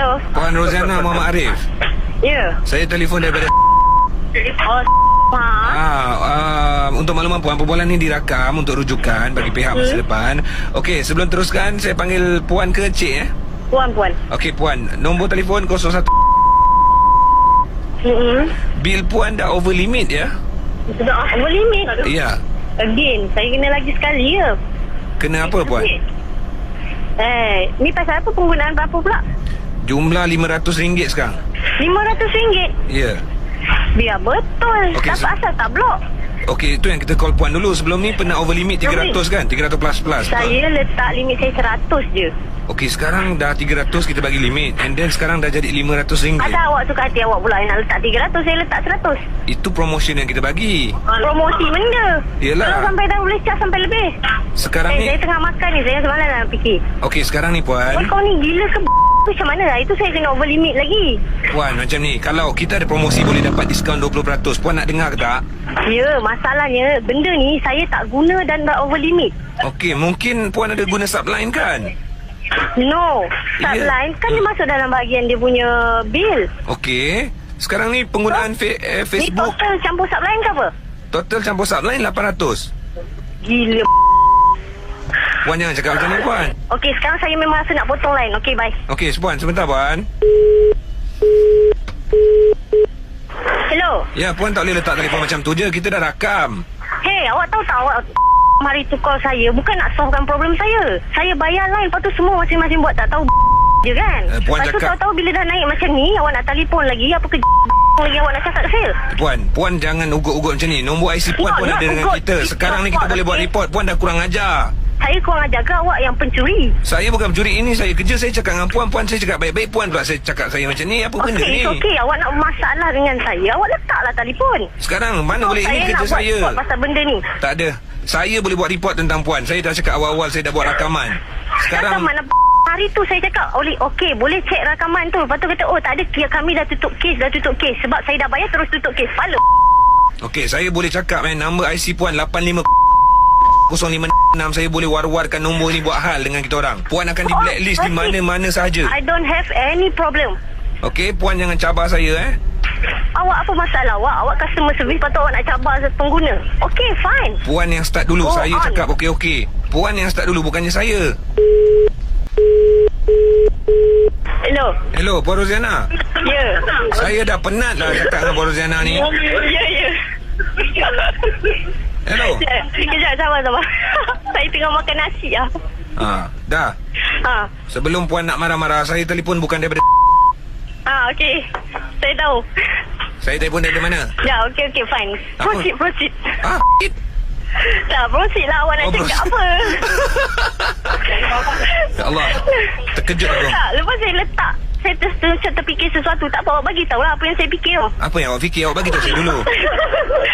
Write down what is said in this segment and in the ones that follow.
Hello. Puan Roziana Muhammad Arif. Ya. Saya telefon daripada Oh, ha. Ah, uh, untuk makluman puan, perbualan ni dirakam untuk rujukan bagi pihak masa depan. Okey, sebelum teruskan saya panggil puan ke cik eh? Puan, puan. Okey puan, nombor telefon 01 Hmm. bil puan dah over limit ya? Sudah over limit. Ya. Again, saya kena lagi sekali ya. Kena apa puan? Eh, ni pasal apa penggunaan berapa pula? Jumlah RM500 sekarang. RM500. Ya. Biar betul. Okey, tak se- pasal tak blok. Okey, itu yang kita call puan dulu. Sebelum ni pernah over limit 300 kan? 300 plus plus. Saya letak limit saya 100 je. Okey, sekarang dah 300 kita bagi limit. And then sekarang dah jadi RM500. Ada awak suka hati awak pula yang nak letak 300, saya letak 100. Itu promotion yang kita bagi. Promosi benda. Yelah. Kalau sampai dah boleh cas sampai lebih. Sekarang Eh, ni saya tengah makan ni. Saya semalam nak fikir. Okey, sekarang ni Oh, puan. kau ni gila ke tu macam mana? Itu saya kena over limit lagi. Puan macam ni, kalau kita ada promosi boleh dapat diskaun 20%. Puan nak dengar ke tak? Ya, masalahnya benda ni saya tak guna dan dah over limit. Okey, mungkin puan ada guna subline kan? No. Subline kan dia masuk dalam bahagian dia punya bil. Okey. Sekarang ni penggunaan fe- eh, Ni Facebook total campur subline ke apa? total campur subline 800. Gila. Puan jangan cakap macam ni puan. Okey, sekarang saya memang rasa nak potong line. Okey, bye. Okey, puan sebentar puan. Hello. Ya, puan tak boleh letak telefon macam tu je. Kita dah rakam. Hey, awak tahu tak awak mari tu call saya bukan nak solvekan problem saya. Saya bayar line lepas tu semua masing-masing buat tak tahu je kan. Eh, puan lepas tu cakap- tahu-tahu bila dah naik macam ni awak nak telefon lagi apa ke lagi awak nak cakap saya. Puan, puan jangan ugut-ugut macam ni. Nombor IC puan Not- pun not ada dengan ugut. kita. It's Sekarang ni kita boleh buat okay? report. Puan dah kurang ajar. Saya kurang ajar ke awak yang pencuri? Saya bukan pencuri. Ini Saya kerja Saya cakap dengan puan. Puan saya cakap baik-baik. Puan pula saya cakap saya macam ni. Apa benda Okey, ni? okey. Awak nak masalah dengan saya. Awak letaklah telefon. Sekarang mana boleh saya ini nak kerja buat saya? report pasal benda ni. Tak ada. Saya boleh buat report tentang puan. Saya dah cakap awal-awal Saya dah buat rakaman. Sekarang Rakaman apa? Hari tu saya cakap oleh okey boleh cek rakaman tu. Lepas tu kata oh tak ada. Kia kami dah tutup kes dah tutup kes. Sebab saya dah bayar terus tutup kes. Pala Okey saya boleh cakap eh Nombor IC puan 85 056 Saya boleh war-warkan nombor ni Buat hal dengan kita orang. Puan akan di blacklist Di mana-mana sahaja. I don't have any problem. Okey puan jangan cabar saya eh. Awak apa masalah? Awak awak customer service tu awak nak cabar pengguna. Okey fine. Puan yang start dulu Go Saya on. cakap okey-okey Puan yang start dulu Bukannya saya. Hello. Hello Puan Roziana. Ya. Saya dah penat lah Cakap dengan Puan Roziana ni. Ya ya Hello. Kejap sabar sabar. Saya tengah makan nasi lah ha, Dah. Ha. Sebelum puan nak marah-marah Saya telefon bukan daripada Ha okey. Saya tahu. Saya telefon dari mana? Ya okey okey fine. Apa? Proceed proceed. Ah, Tak proceed lah awak nak Oh, cakap apa? Ya Allah. Terkejut aku. Tak lepas saya letak Saya ter, ter, ter, terfikir sesuatu Tak apa awak bagi tahu lah Apa yang saya fikir tu Apa yang awak fikir? Awak bagi tahu saya dulu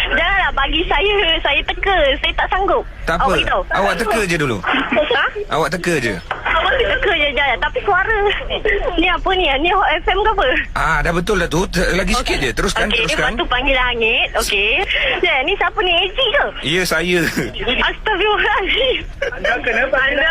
Janganlah bagi saya Saya teka Saya tak sanggup Tak apa Awak Awak teka je dulu Ha? Awak teka je Awak teka je Jaya Tapi suara Ni apa ni Ni Hot FM ke apa Ah, dah betul dah tu Lagi sikit je Teruskan Okey, teruskan lepas tu panggil langit. Okey. Ya, ni siapa ni? AG ke? Ya saya Astagfirullahaladzim. Anda kenapa? Anda